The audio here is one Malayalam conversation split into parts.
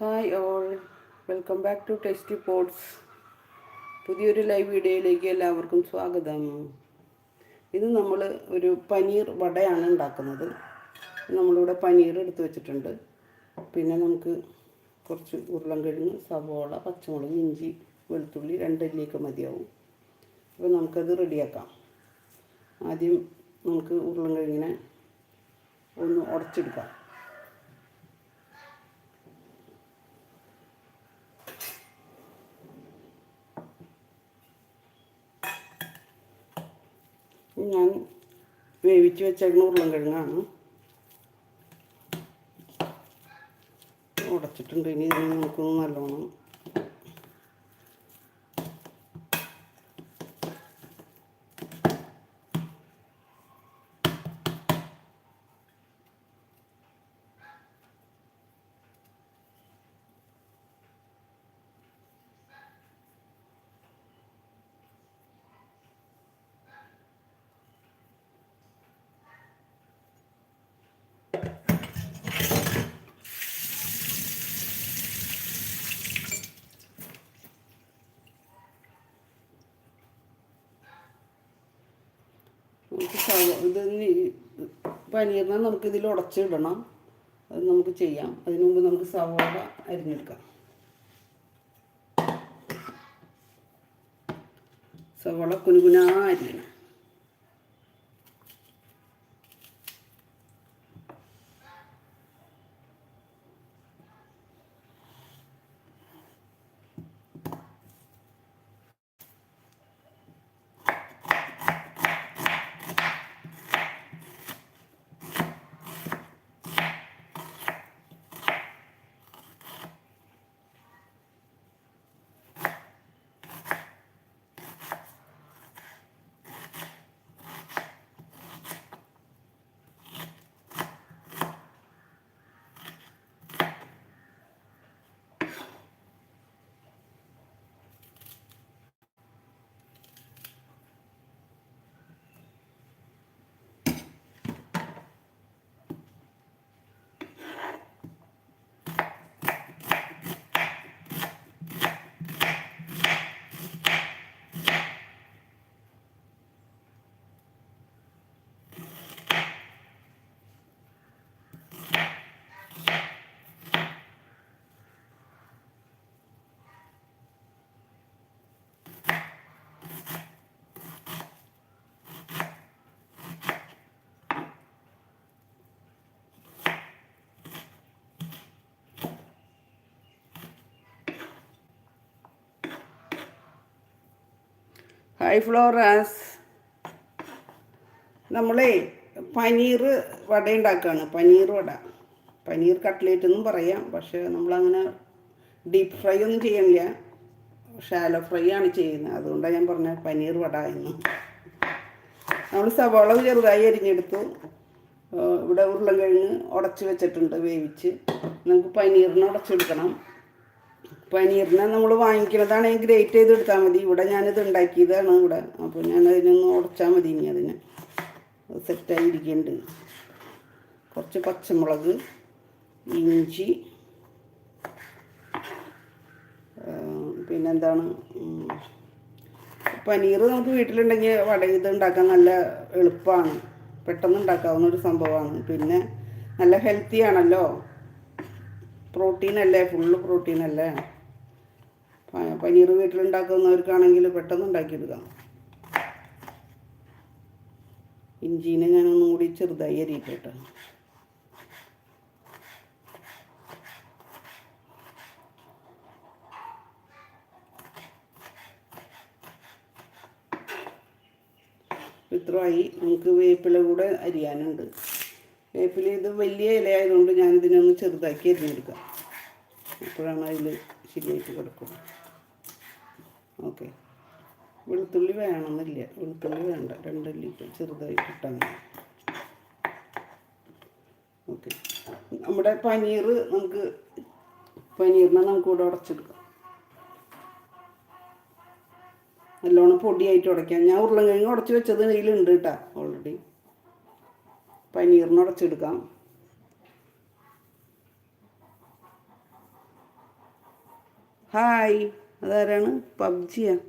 Hi all welcome back to tasty pods പുതിയൊരു ലൈവ് വീഡിയോയിലേക്ക് എല്ലാവർക്കും സ്വാഗതം. ഇത് നമ്മൾ ഒരു പനീർ വടയാണ് ഉണ്ടാക്കുന്നത്. നമ്മളിവിടെ പനീർ എടുത്തു വെച്ചിട്ടുണ്ട്. പിന്നെ നമുക്ക് കുറച്ച് ഉരുളൻകിഴങ്ങ് സവോള പച്ചമുളക് ഇഞ്ചി വെളുത്തുള്ളി രണ്ടല്ലിയൊക്കെ മതിയാവും. അപ്പോൾ നമുക്കത് റെഡിയാക്കാം. ആദ്യം നമുക്ക് ഉരുളൻകിഴങ്ങിനെ ഒന്ന് ഉടച്ചെടുക്കാം. ഞാൻ വേവിച്ച് വെച്ചേക്കുന്ന ഉരുളൻകിഴങ്ങാണ്. ഉടച്ചിട്ടുണ്ട്. ഇനി ഇതിന് നമുക്കൊന്ന് നല്ലോണം നമുക്ക് സവ ഇത് പനീറിനെ നമുക്ക് ഇതിൽ ഉടച്ചിടണം അത് നമുക്ക് ചെയ്യാം. അതിനു മുമ്പ് നമുക്ക് സവോള അരിഞ്ഞെടുക്കാം. സവോള കുനുകുനാ അരിയണം. ഹായ് ഫ്ലോറാസ് നമ്മളെ പനീർ വട ഉണ്ടാക്കുകയാണ് പനീർ വട. പനീർ കട്ട്ലേറ്റ് എന്നും പറയാം. പക്ഷേ നമ്മളങ്ങനെ ഡീപ്പ് ഫ്രൈ ഒന്നും ചെയ്യണില്ല. ഷാലോ ഫ്രൈ ആണ് ചെയ്യുന്നത്. അതുകൊണ്ടാണ് ഞാൻ പറഞ്ഞത് പനീർ വട എന്ന്. നമ്മൾ സവാള ചെറുതായി അരിഞ്ഞെടുത്തു. ഇവിടെ ഉരുളം കഴിഞ്ഞ് ഉടച്ച് വെച്ചിട്ടുണ്ട് വേവിച്ച്. നമുക്ക് പനീറിന് ഉടച്ചെടുക്കണം പനീറിനെ നമ്മൾ വാങ്ങിക്കുന്നതാണ് ഗ്രേറ്റ് ചെയ്ത് എടുത്താൽ മതി. ഇവിടെ ഞാനിത് ഉണ്ടാക്കിയതാണ് ഇവിടെ. അപ്പോൾ ഞാൻ അതിനൊന്ന് ഉടച്ചാൽ മതി ഇനി അതിന്. സെറ്റായിരിക്കുന്നുണ്ട് കുറച്ച് പച്ചമുളക് ഇഞ്ചി പിന്നെന്താണ്? പനീർ നമുക്ക് വീട്ടിലുണ്ടെങ്കിൽ വട ഇത് ഉണ്ടാക്കാൻ നല്ല എളുപ്പമാണ് പെട്ടെന്ന് ഉണ്ടാക്കാവുന്ന ഒരു സംഭവമാണ്. പിന്നെ നല്ല ഹെൽത്തി ആണല്ലോ. പ്രോട്ടീൻ അല്ലേ ഫുള്ള് പ്രോട്ടീൻ അല്ലേ പനീർ വീട്ടിലുണ്ടാക്കുന്നവർക്കാണെങ്കിൽ പെട്ടെന്ന് ഉണ്ടാക്കിയെടുക്കാം ഇഞ്ചീനെ ഞാനൊന്നും കൂടി ചെറുതായി അരിയിട്ടോ ഇത്രയായി നമുക്ക് വേപ്പില കൂടെ അരിയാനുണ്ട്. വേപ്പില ഇത് വലിയ ഇല ആയതുകൊണ്ട് ഞാനിതിനൊന്ന് ചെറുതാക്കി അരിഞ്ഞെടുക്കാം. അപ്പോഴാണ് അതിൽ ശരിയായിട്ട് കിടക്കും ഓക്കെ. വെളുത്തുള്ളി വേണമെന്നില്ല. വെളുത്തുള്ളി വേണ്ട. രണ്ടല്ലി ചെറുതായിട്ട് ഇട്ടാൽ മതി ഓക്കെ. നമ്മുടെ പനീർ നമുക്ക് പനീറിനെ നമുക്ക് ഇവിടെ ഉടച്ചെടുക്കാം. നല്ലോണം പൊടിയായിട്ട് ഉടയ്ക്കാം. ഞാൻ ഉരുളങ്കിഴങ്ങ് ഉടച്ച് വെച്ചത് ഇതിലുണ്ട് കേട്ടോ ഓൾറെഡി പനീറിന് ഉടച്ചെടുക്കാം. ഹായ് അതാരാണ്? പബ്ജിയാണ്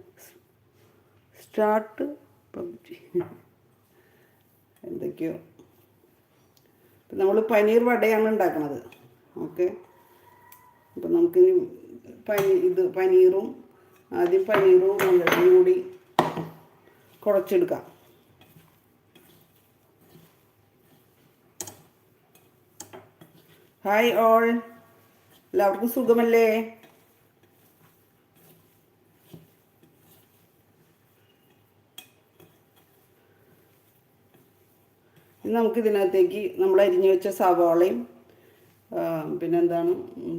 സ്റ്റാർട്ട് പബ്ജി. എന്തൊക്കെയോ. ഇപ്പം നമ്മൾ പനീർ വടയാണ് ഉണ്ടാക്കുന്നത് ഓക്കെ. അപ്പം നമുക്കിനി പനി ഇത് പനീറും ആദ്യം പനീറും ഉരുളയും കൂടി കുറച്ചെടുക്കാം. ഹായ് ഓൾ എല്ലാവർക്കും സുഖമല്ലേ? ഇനി നമുക്ക് ഇതിനകത്തേക്ക് നമ്മൾ അരിഞ്ഞു വെച്ച സവാളയും പിന്നെന്താണ്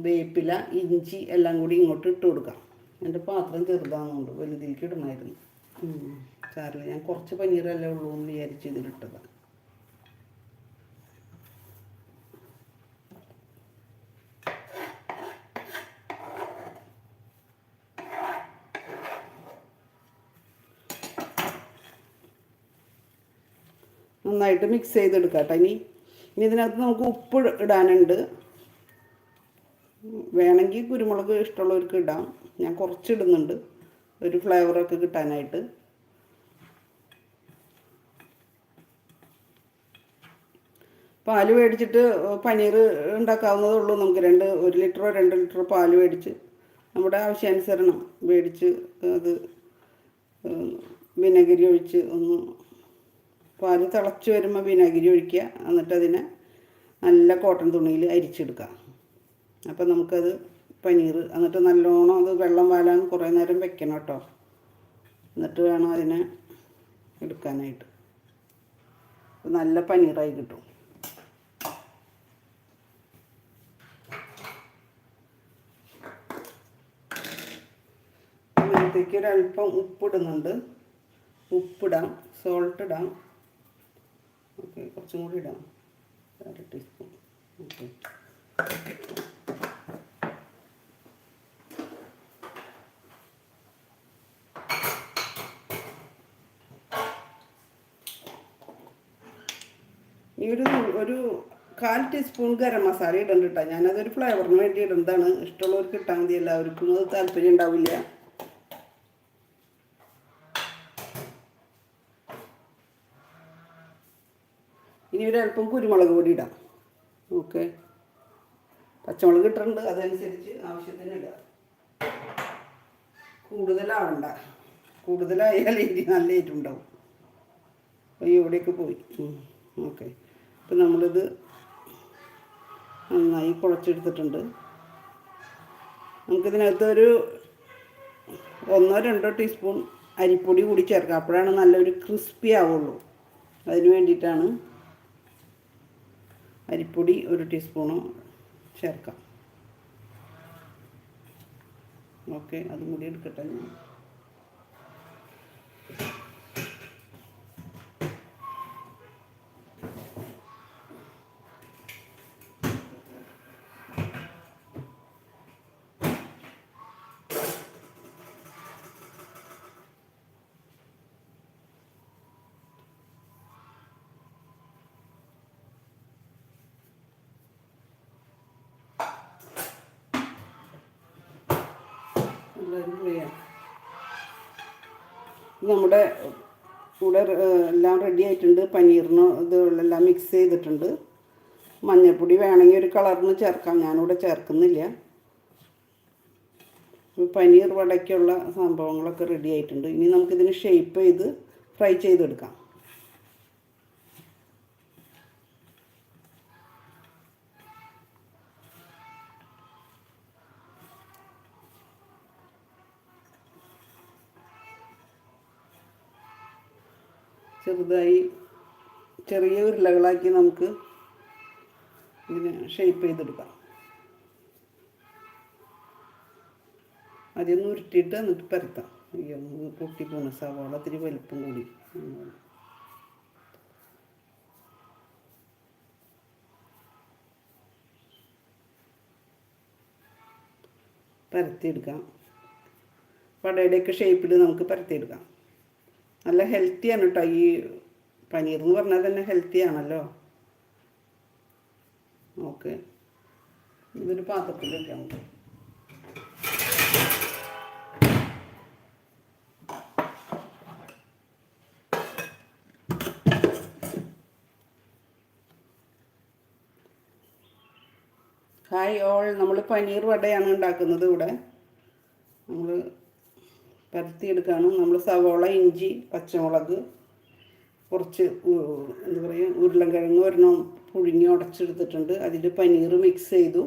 വേപ്പില ഇഞ്ചി എല്ലാം കൂടി ഇങ്ങോട്ട് ഇട്ട് കൊടുക്കാം. എന്റെ പാത്രം ചെറുതാണെന്നുണ്ട് വലുതിലേക്ക് ഇടണമായിരുന്നു. സാറില്ല ഞാൻ കുറച്ച് പനീറല്ലേ ഉള്ളൂ എന്ന് വിചാരിച്ച് ഇതിലിട്ടതാണ് നന്നായിട്ട് മിക്സ് ചെയ്തെടുക്കാം കേട്ടോ. ഇനി ഇനി ഇതിനകത്ത് നമുക്ക് ഉപ്പ് ഇടാനുണ്ട്. വേണമെങ്കിൽ കുരുമുളക് ഇഷ്ടമുള്ളവർക്ക് ഇടാം. ഞാൻ കുറച്ച് ഇടുന്നുണ്ട് ഒരു ഫ്ലേവറൊക്കെ കിട്ടാനായിട്ട്. പാൽ മേടിച്ചിട്ട് പനീർ ഉണ്ടാക്കാവുന്നതേ ഉള്ളൂ. നമുക്ക് രണ്ട് ഒരു ലിറ്ററോ രണ്ട് ലിറ്ററോ പാൽ മേടിച്ച് നമ്മുടെ ആവശ്യാനുസരണം മേടിച്ച് അത് വിനഗിരി ഒഴിച്ച് ഒന്ന് പാൽ തിളച്ച് വരുമ്പോൾ വിനാഗിരി ഒഴിക്കുക. എന്നിട്ട് അതിനെ നല്ല കോട്ടൺ തുണിയിൽ അരിച്ചെടുക്കുക. അപ്പം നമുക്കത് പനീർ എന്നിട്ട് നല്ലോണം അത് വെള്ളം വാലാൻ കുറേ നേരം വെക്കണം കേട്ടോ. എന്നിട്ട് വേണം അതിനെ എടുക്കാനായിട്ട്. നല്ല പനീറായി കിട്ടും. ഇതിനകത്തേക്ക് ഒരല്പം ഉപ്പിടുന്നുണ്ട്. ഉപ്പിടാം സോൾട്ട് ഇടാം. ഓക്കെ കുറച്ചും കൂടി ഇടാം അര ടീസ്പൂൺ. ഓക്കെ. ഈ ഒരു ഒരു കാൽ ടീസ്പൂൺ ഗരം മസാല ഇടണ്ട കേട്ടോ ഞാനതൊരു ഫ്ലേവറിന് വേണ്ടി ഇടുന്നതാണ് ഇഷ്ടമുള്ളവർക്ക് ഇട്ടാൽ മതി. എല്ലാവർക്കും അത് താല്പര്യം ഉണ്ടാവില്ല. ഒരല്പം കുരുമുളക് പൊടി ഇടാം. ഓക്കെ. പച്ചമുളക് ഇട്ടിട്ടുണ്ട് അതനുസരിച്ച് ആവശ്യത്തിന് ഇടുക കൂടുതലാവണ്ട. കൂടുതലായാൽ എരി നല്ല എരിവുണ്ടാവും അപ്പോൾ ഇവിടേക്ക് പോയി. ഓക്കെ. അപ്പം നമ്മളിത് നന്നായി കുഴച്ചെടുത്തിട്ടുണ്ട്. നമുക്കിതിനകത്ത് ഒരു ഒന്നോ രണ്ടോ ടീസ്പൂൺ അരിപ്പൊടി കൂടി ചേർക്കാം. അപ്പോഴാണ് നല്ലൊരു ക്രിസ്പി ആവുള്ളൂ. അതിന് വേണ്ടിയിട്ടാണ് അരിപ്പൊടി ഒരു ടീസ്പൂണ് ചേർക്കാം. ഓക്കെ അതും കൂടി എടുക്കട്ടെ ഞാൻ. നമ്മുടെ കൂടെ എല്ലാം റെഡി ആയിട്ടുണ്ട്. പനീറിന് ഇത് എല്ലാം മിക്സ് ചെയ്തിട്ടുണ്ട്. മഞ്ഞൾപ്പൊടി വേണമെങ്കിൽ ഒരു കളറിന് ചേർക്കാം. ഞാനിവിടെ ചേർക്കുന്നില്ല. പനീർ വടയ്ക്കുള്ള സംഭവങ്ങളൊക്കെ റെഡി ആയിട്ടുണ്ട്. ഇനി നമുക്കിതിന് ഷേപ്പ് ചെയ്ത് ഫ്രൈ ചെയ്തെടുക്കാം. ചെറുതായി ചെറിയ ഉരുളകളാക്കി നമുക്ക് ഇതിനെ ഷേപ്പ് ചെയ്തെടുക്കാം. ആദ്യം ഉരുട്ടിയിട്ട് എന്നിട്ട് പരത്താം. അയ്യോ പൊട്ടി പോണ സവാള ഇത്തിരി വലുപ്പം കൂടി. പരത്തിയെടുക്കാം. വടയുടെയൊക്കെ ഷേപ്പിൽ നമുക്ക് പരത്തിയെടുക്കാം. നല്ല ഹെൽത്തിയാണ് കേട്ടോ ഈ പനീർ എന്ന് പറഞ്ഞാൽ തന്നെ ഹെൽത്തി ആണല്ലോ. ഓക്കെ ഇതൊരു പാത്രത്തിൽ വെക്കാം. ഹായ് ഓൾ നമ്മൾ പനീർ വടയാണ് ഉണ്ടാക്കുന്നത് ഇവിടെ. നമ്മൾ പരത്തിയെടുക്കുകയാണ് നമ്മൾ സവോള ഇഞ്ചി പച്ചമുളക് കുറച്ച് എന്താ പറയുക ഉരുളൻകിഴങ്ങ് ഒരെണ്ണം പുഴുങ്ങി ഉടച്ചെടുത്തിട്ടുണ്ട്. അതിൽ പനീർ മിക്സ് ചെയ്തു.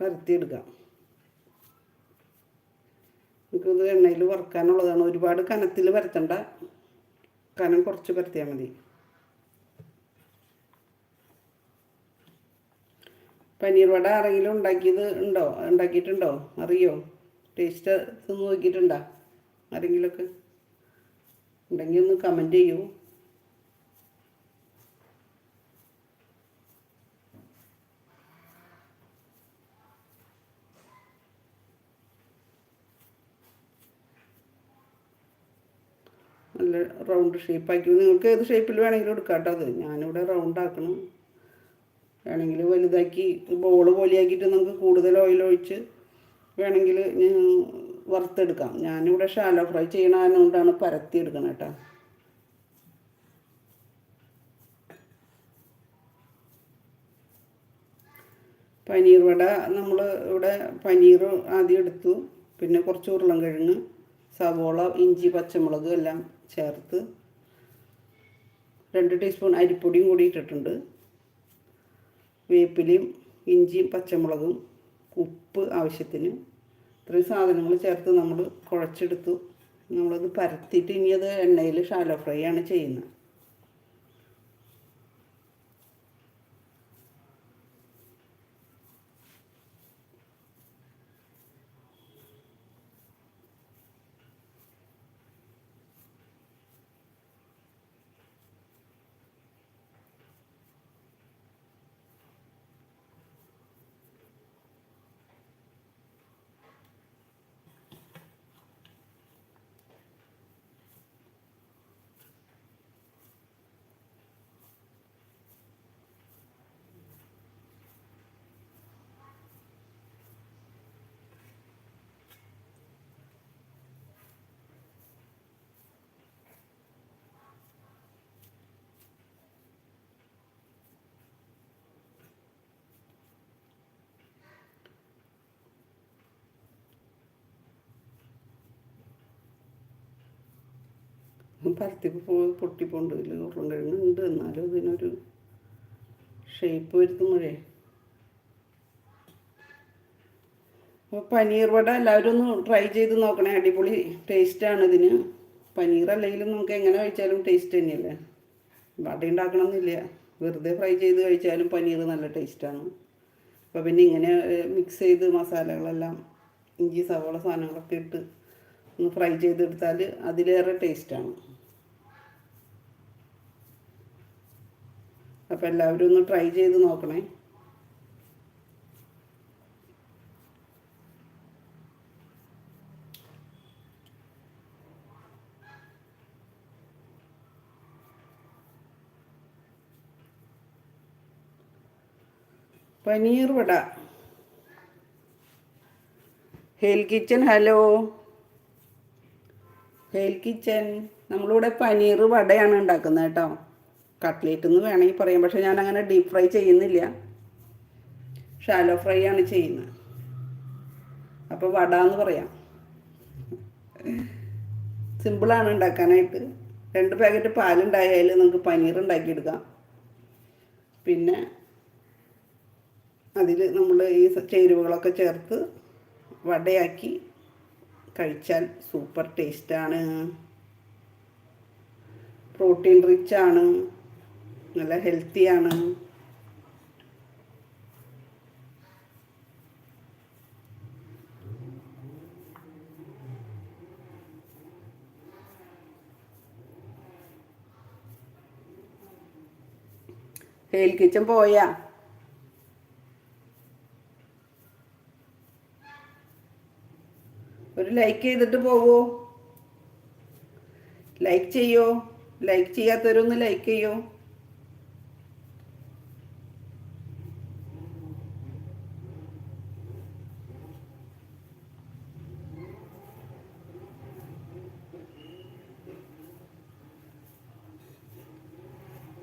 പരത്തിയെടുക്കാം. നമുക്കിത് എണ്ണയിൽ വറുക്കാനുള്ളതാണ്. ഒരുപാട് കനത്തിൽ പരത്തണ്ട. കനം കുറച്ച് പരത്തിയാൽ മതി. പനീർ വട ആരെങ്കിലും ഉണ്ടാക്കിയത് ഉണ്ടോ? ഉണ്ടാക്കിയിട്ടുണ്ടോ? അറിയോ? ടേസ്റ്റ് നോക്കിയിട്ടുണ്ടോ? ആരെങ്കിലുമൊക്കെ? ഉണ്ടെങ്കിൽ ഒന്ന് കമന്റ് ചെയ്യൂ. നല്ല റൗണ്ട് ഷേപ്പാക്കി നിങ്ങൾക്ക് ഏത് ഷേപ്പിൽ വേണമെങ്കിലും എടുക്കാം കേട്ടോ അത്. ഞാനിവിടെ റൗണ്ട് ആക്കണം. വേണമെങ്കിൽ വലുതാക്കി ബോൾ പോലെയാക്കിയിട്ട് നമുക്ക് കൂടുതൽ ഓയിൽ ഒഴിച്ച് വേണമെങ്കിൽ വറുത്തെടുക്കാം. ഞാനിവിടെ ഷാലോ ഫ്രൈ ചെയ്യണതുകൊണ്ടാണ് പരത്തി എടുക്കണം കേട്ടോ പനീർ വട നമ്മൾ ഇവിടെ പനീർ ആദ്യം എടുത്തു. പിന്നെ കുറച്ച് ഉരുളൻകിഴങ്ങ് സവോള ഇഞ്ചി പച്ചമുളക് എല്ലാം ചേർത്ത് രണ്ട് ടീസ്പൂൺ അരിപ്പൊടിയും കൂടി ഇട്ടിട്ടുണ്ട്. വേപ്പിലയും ഇഞ്ചിയും പച്ചമുളകും ഉപ്പ് ആവശ്യത്തിന് ഇത്രയും സാധനങ്ങൾ ചേർത്ത് നമ്മൾ കുഴച്ചെടുത്തു. നമ്മളത് പരത്തിയിട്ട് ഇനി അത് എണ്ണയിൽ ഷാലോ ഫ്രൈ ആണ് ചെയ്യുന്നത്. പരത്തിപ്പ് പോ പൊട്ടിപ്പോണ്ട് ഉണ്ട് എന്നാലും ഇതിനൊരു ഷേപ്പ് വരുത്തുമ്പോഴേ അപ്പോൾ പനീർ വട എല്ലാവരും ഒന്ന് ട്രൈ ചെയ്ത് നോക്കണേ. അടിപൊളി ടേസ്റ്റാണ് ഇതിന്. പനീർ അല്ലെങ്കിലും നമുക്ക് എങ്ങനെ കഴിച്ചാലും ടേസ്റ്റ് തന്നെയല്ലേ? വട ഉണ്ടാക്കണമെന്നില്ല വെറുതെ ഫ്രൈ ചെയ്ത് കഴിച്ചാലും പനീർ നല്ല ടേസ്റ്റാണ് അപ്പോൾ പിന്നെ ഇങ്ങനെ മിക്സ് ചെയ്ത് മസാലകളെല്ലാം ഇഞ്ചി സവാള സാധനങ്ങളൊക്കെ ഇട്ട് ഒന്ന് ഫ്രൈ ചെയ്തെടുത്താൽ അതിലേറെ ടേസ്റ്റാണ് അപ്പോൾ എല്ലാവരും ഒന്ന് ട്രൈ ചെയ്ത് നോക്കണേ. Paneer vada. Hail kitchen hello hail kitchen നമ്മളിവിടെ പനീർ വടയാണ് ഉണ്ടാക്കുന്നത് കേട്ടോ. കട്ട്ലേറ്റ് എന്ന് വേണമെങ്കിൽ പറയാം. പക്ഷെ ഞാൻ അങ്ങനെ ഡീപ്പ് ഫ്രൈ ചെയ്യുന്നില്ല. ഷാലോ ഫ്രൈ ആണ് ചെയ്യുന്നത്. അപ്പോൾ വട എന്ന് പറയാം. സിമ്പിളാണ് ഉണ്ടാക്കാനായിട്ട്. രണ്ട് പാക്കറ്റ് പാലുണ്ടായാൽ നമുക്ക് പനീർ ഉണ്ടാക്കിയെടുക്കാം. പിന്നെ അതിൽ നമ്മൾ ഈ ചേരുവകളൊക്കെ ചേർത്ത് വടയാക്കി കഴിച്ചാൽ സൂപ്പർ ടേസ്റ്റാണ് പ്രോട്ടീൻ റിച്ചാണ് നല്ല ഹെൽത്തിയാണ് ഹെയിൽ കിച്ചൻ പോയാ? ഒരു ലൈക്ക് ചെയ്തിട്ട് പോവോ? ലൈക്ക് ചെയ്യോ? ലൈക്ക് ചെയ്യാത്തവരൊന്ന് ലൈക്ക് ചെയ്യോ?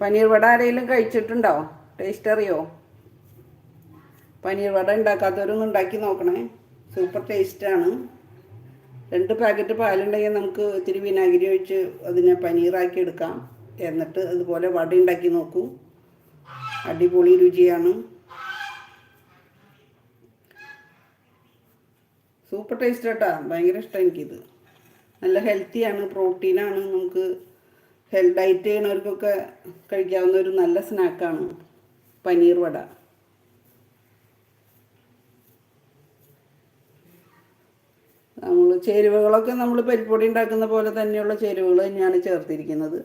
പനീർ വട ആരെങ്കിലും കഴിച്ചിട്ടുണ്ടോ? ടേസ്റ്റ് അറിയോ? പനീർ വട ഉണ്ടാക്കാത്തവരും ഉണ്ടാക്കി നോക്കണേ. സൂപ്പർ ടേസ്റ്റാണ് രണ്ട് പാക്കറ്റ് പാലുണ്ടെങ്കിൽ നമുക്ക് ഇത്തിരി വിനാഗിരി ഒഴിച്ച് അതിനെ പനീറാക്കി എടുക്കാം. എന്നിട്ട് അതുപോലെ വട ഉണ്ടാക്കി നോക്കൂ. അടിപൊളി രുചിയാണ്. സൂപ്പർ ടേസ്റ്റ് കേട്ടാ ഭയങ്കര ഇഷ്ടം എനിക്കിത്. നല്ല ഹെൽത്തിയാണ് പ്രോട്ടീനാണ് നമുക്ക് ഹെൽത്ത് ഡയറ്റ് ചെയ്യണവർക്കൊക്കെ കഴിക്കാവുന്ന ഒരു നല്ല സ്നാക്കാണ് പനീർ വട. നമ്മൾ ചേരുവകളൊക്കെ നമ്മൾ പരിപ്പൊടി ഉണ്ടാക്കുന്ന പോലെ തന്നെയുള്ള ചേരുവകൾ തന്നെയാണ് ചേർത്തിരിക്കുന്നത്.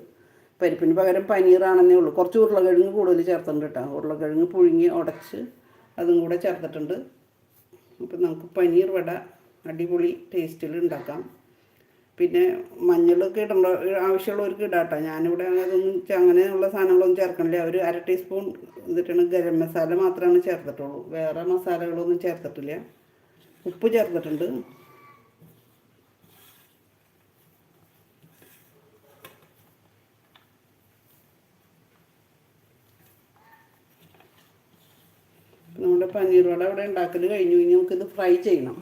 പരിപ്പിന് പകരം പനീറാണെന്നേ ഉള്ളൂ. കുറച്ച് ഉരുളക്കിഴങ്ങ് കൂടുതൽ ചേർത്തിട്ടുണ്ട് കേട്ടോ. ഉരുളക്കിഴങ്ങ് പുഴുങ്ങി ഉടച്ച് അതും കൂടെ ചേർത്തിട്ടുണ്ട്. അപ്പം നമുക്ക് പനീർ വട അടിപൊളി ടേസ്റ്റിൽ ഉണ്ടാക്കാം. പിന്നെ മഞ്ഞളൊക്കെ ഇടണ്ട ആവശ്യമുള്ളവർക്ക് ഇടാട്ടോ. ഞാനിവിടെ അതൊന്നും അങ്ങനെയുള്ള സാധനങ്ങളൊന്നും ചേർക്കണില്ല. ഒരു അര ടീസ്പൂൺ ഇതിട്ടാണ് ഗരം മസാല മാത്രമാണ് ചേർത്തിട്ടുള്ളൂ. വേറെ മസാലകളൊന്നും ചേർത്തിട്ടില്ല. ഉപ്പ് ചേർത്തിട്ടുണ്ട്. നമ്മുടെ പനീർ വട ഇവിടെ ഉണ്ടാക്കൽ കഴിഞ്ഞു. ഇനി നമുക്കിത് ഫ്രൈ ചെയ്യണം.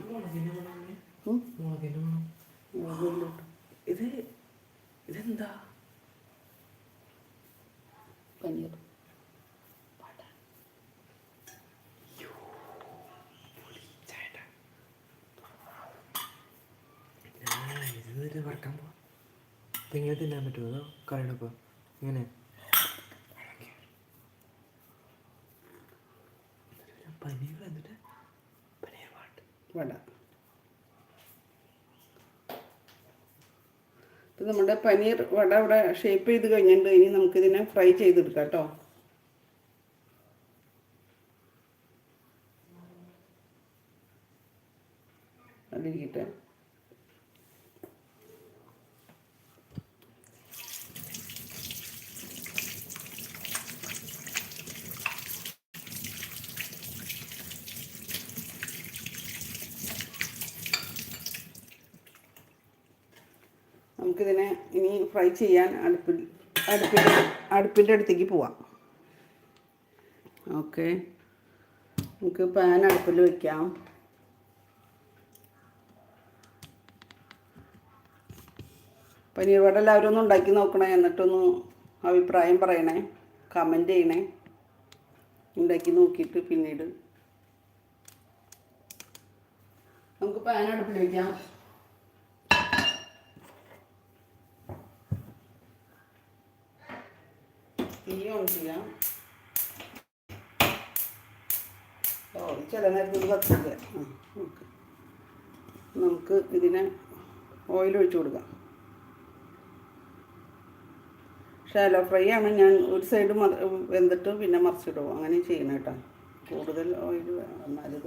ഉം. മുളകിലോട്ട്. ഇത് ഇതെന്താ? പനീർ ഇത് വറക്കാൻ പോവാ. ഇതെങ്ങനെ തിന്നാൻ പറ്റുമോ അതോ കറിയുടെ ഇങ്ങനെ. പനീർ എന്നിട്ട് പനീർ പാട്ട് വട ഇപ്പം നമ്മുടെ പനീർ വട ഇവിടെ ഷേപ്പ് ചെയ്ത് കഴിഞ്ഞിട്ടുണ്ട്. ഇനി നമുക്കിതിനെ ഫ്രൈ ചെയ്തെടുക്കാം കേട്ടോ അതിരിക്കട്ടെ നമുക്കിതിനെ ഇനി ഫ്രൈ ചെയ്യാൻ അടുപ്പിൽ അടുപ്പിന്റെ അടുപ്പിന്റെ അടുത്തേക്ക് പോവാം. ഓക്കെ. നമുക്ക് പാൻ അടുപ്പിൽ വയ്ക്കാം പനീർ വട എല്ലാവരും ഒന്ന് ഉണ്ടാക്കി നോക്കണേ എന്നിട്ടൊന്ന് അഭിപ്രായം പറയണേ കമന്റ് ചെയ്യണേ. ഉണ്ടാക്കി നോക്കിയിട്ട് പിന്നീട്. നമുക്ക് പാൻ അടുപ്പിൽ വയ്ക്കാം തീ ഓൺ ചെയ്യാം ചില നേരത്ത് ഇത് നമുക്ക് ഇതിനെ ഓയിൽ ഒഴിച്ചു കൊടുക്കാം. ഷാലോ ഫ്രൈ ആണ്. ഞാൻ ഒരു സൈഡ് വെന്തിട്ട് പിന്നെ മറിച്ചിടും. അങ്ങനെ ചെയ്യണം കേട്ടോ. കൂടുതൽ ഓയിൽ വേണം. എന്നാലും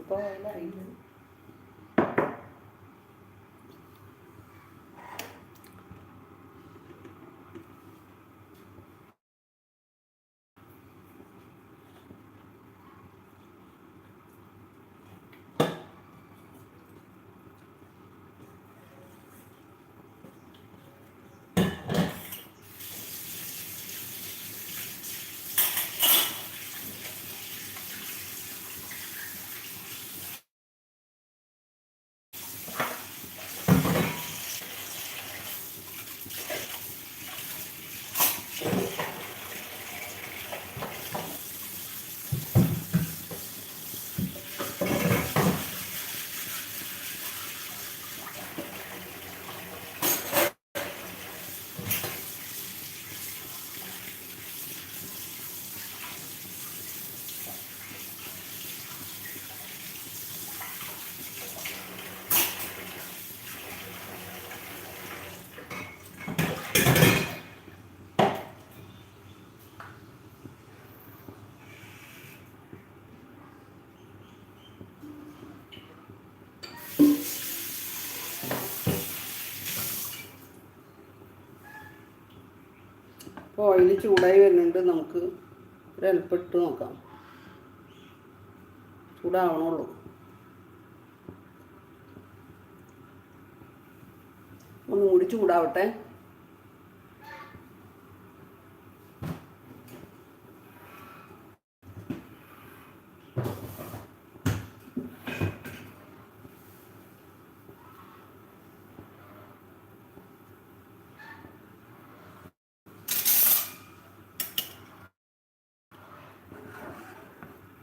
ഓയിലായി ഓയിൽ ചൂടായി വരുന്നുണ്ട്. നമുക്ക് ഒരൽപ്പം ഇട്ട് നോക്കാം. ചൂടാവണുള്ളൂ. ഒന്നും കൂടി ചൂടാവട്ടെ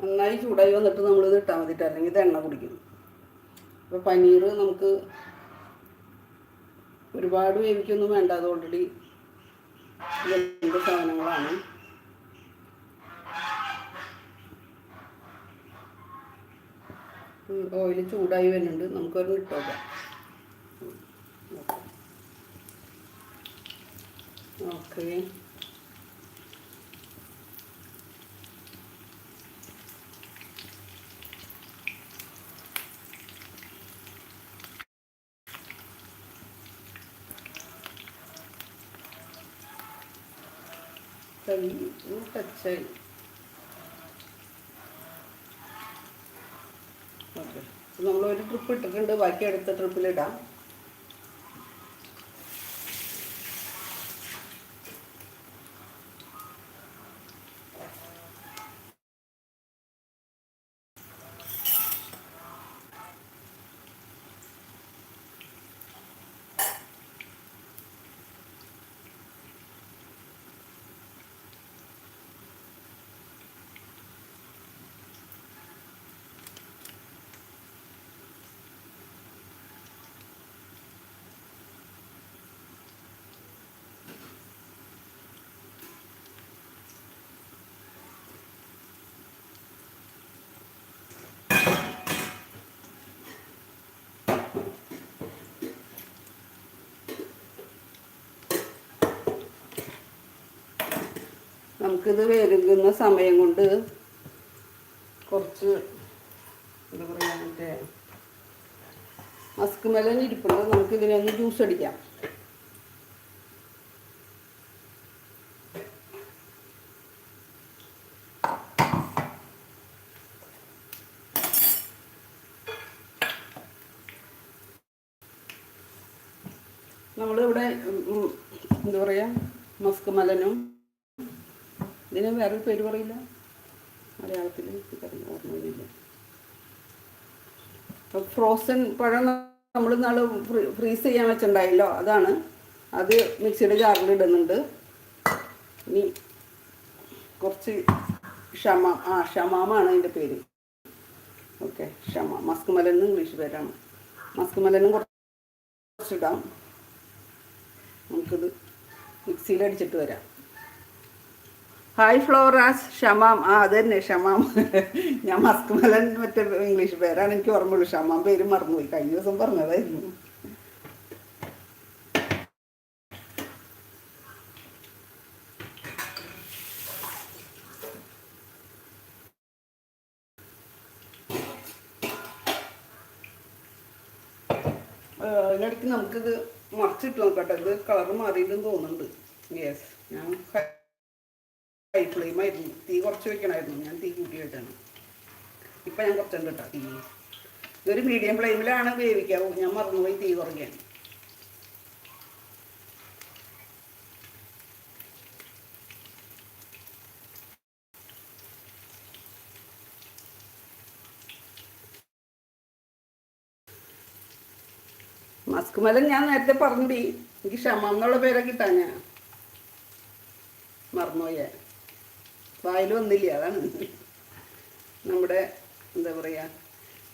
നന്നായി ചൂടായി വന്നിട്ട് നമ്മൾ ഇത് ഇട്ടാൽ മതിട്ട് അല്ലെങ്കിൽ ഇത് എണ്ണ കുടിക്കും. അപ്പോൾ പനീർ നമുക്ക് ഒരുപാട് വേവിക്കൊന്നും വേണ്ട. അത് ഓൾറെഡി രണ്ട് സാധനങ്ങളാണ് ഓയിൽ ചൂടായി വരുന്നുണ്ട്. നമുക്കൊരു ഇട്ടോക്കാം ഓക്കെ. ടച്ചായി ഓക്കെ. നമ്മൾ ഒരു ട്രിപ്പ് ഇട്ടിട്ടുണ്ട്. ബാക്കി അടുത്ത ട്രിപ്പിലിടാം നമുക്കിത് വേരുകുന്ന സമയം കൊണ്ട് കുറച്ച് എന്താ പറയുക മറ്റേ മസ്ക് മെലൻ ഇരിപ്പുണ്ട്. നമുക്ക് ഇതിനൊന്ന് ജ്യൂസ് അടിക്കാം. നമ്മളിവിടെ എന്താ പറയുക മസ്ക് മലനും വേറൊരു പേര് പറയില്ല. മലയാളത്തിൽ എനിക്കറിയില്ല ഓർമ്മയില്ല അപ്പോൾ ഫ്രോസൺ പഴം നമ്മൾ നാളെ ഫ്രീസ് ചെയ്യാൻ വെച്ചിട്ടുണ്ടായല്ലോ അതാണ്. അത് മിക്സിയുടെ ജാറിൽ ഇടുന്നുണ്ട്. ഇനി കുറച്ച് ഷമാം ആ ഷമാമാണ് അതിന്റെ പേര്. ഓക്കെ ഷമ മസ്ക് മലൻ എന്ന് ഇംഗ്ലീഷ് പേരാണ്. മസ്ക് മലനും കുറച്ചിടാം നമുക്കിത് മിക്സിയിൽ അടിച്ചിട്ട് വരാം. ഹായ് ഫ്ലോറാസ് ഷമാം ആ അത് തന്നെ ഷമാം ഞാൻ മസ്ക് മലൻ മറ്റേ ഇംഗ്ലീഷ് പേരാണ്. എനിക്ക് ഓർമ്മയുള്ളൂ ഷമാം പേര് മറന്നുപോയി. കഴിഞ്ഞ ദിവസം പറഞ്ഞതായിരുന്നു. അതിനിടയ്ക്ക് നമുക്കിത് മറിച്ചിട്ട് നോക്കട്ടെ ഇത് കളർ മാറിയിട്ടും തോന്നുന്നുണ്ട്. യെസ് ഞാൻ ഹൈ തീ കുറച്ച് വെക്കണമായിരുന്നു. ഞാൻ തീ കൂട്ടി വെച്ചാണ് ഇപ്പം ഞാൻ കുറച്ചുണ്ട് കേട്ടോ തീ. ഇതൊരു മീഡിയം ഫ്ലെയിമിലാണ് വേവിക്കുക. ഞാൻ മറന്നുപോയി തീ കുറയ്ക്കാൻ. മസ്ക് മലം ഞാൻ നേരത്തെ പറഞ്ഞു എനിക്ക് ക്ഷമ എന്നുള്ള പേരൊക്കെ ഇട്ടാ ഞാൻ മറന്നുപോയേ. വായിൽ വന്നില്ല? അതാണ്. നമ്മുടെ എന്താ പറയുക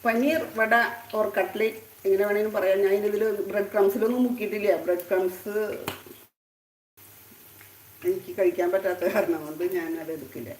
പനീർ വട ഓർ കട്ട്ലേറ്റ് എങ്ങനെ വേണമെങ്കിലും പറയാം. ഞാൻ ഇതിൽ ബ്രെഡ് ക്രംസിലൊന്നും മുക്കിയിട്ടില്ല. ബ്രെഡ് ക്രംസ് എനിക്ക് കഴിക്കാൻ പറ്റാത്ത കാരണം കൊണ്ട് ഞാൻ അത് എടുക്കില്ല.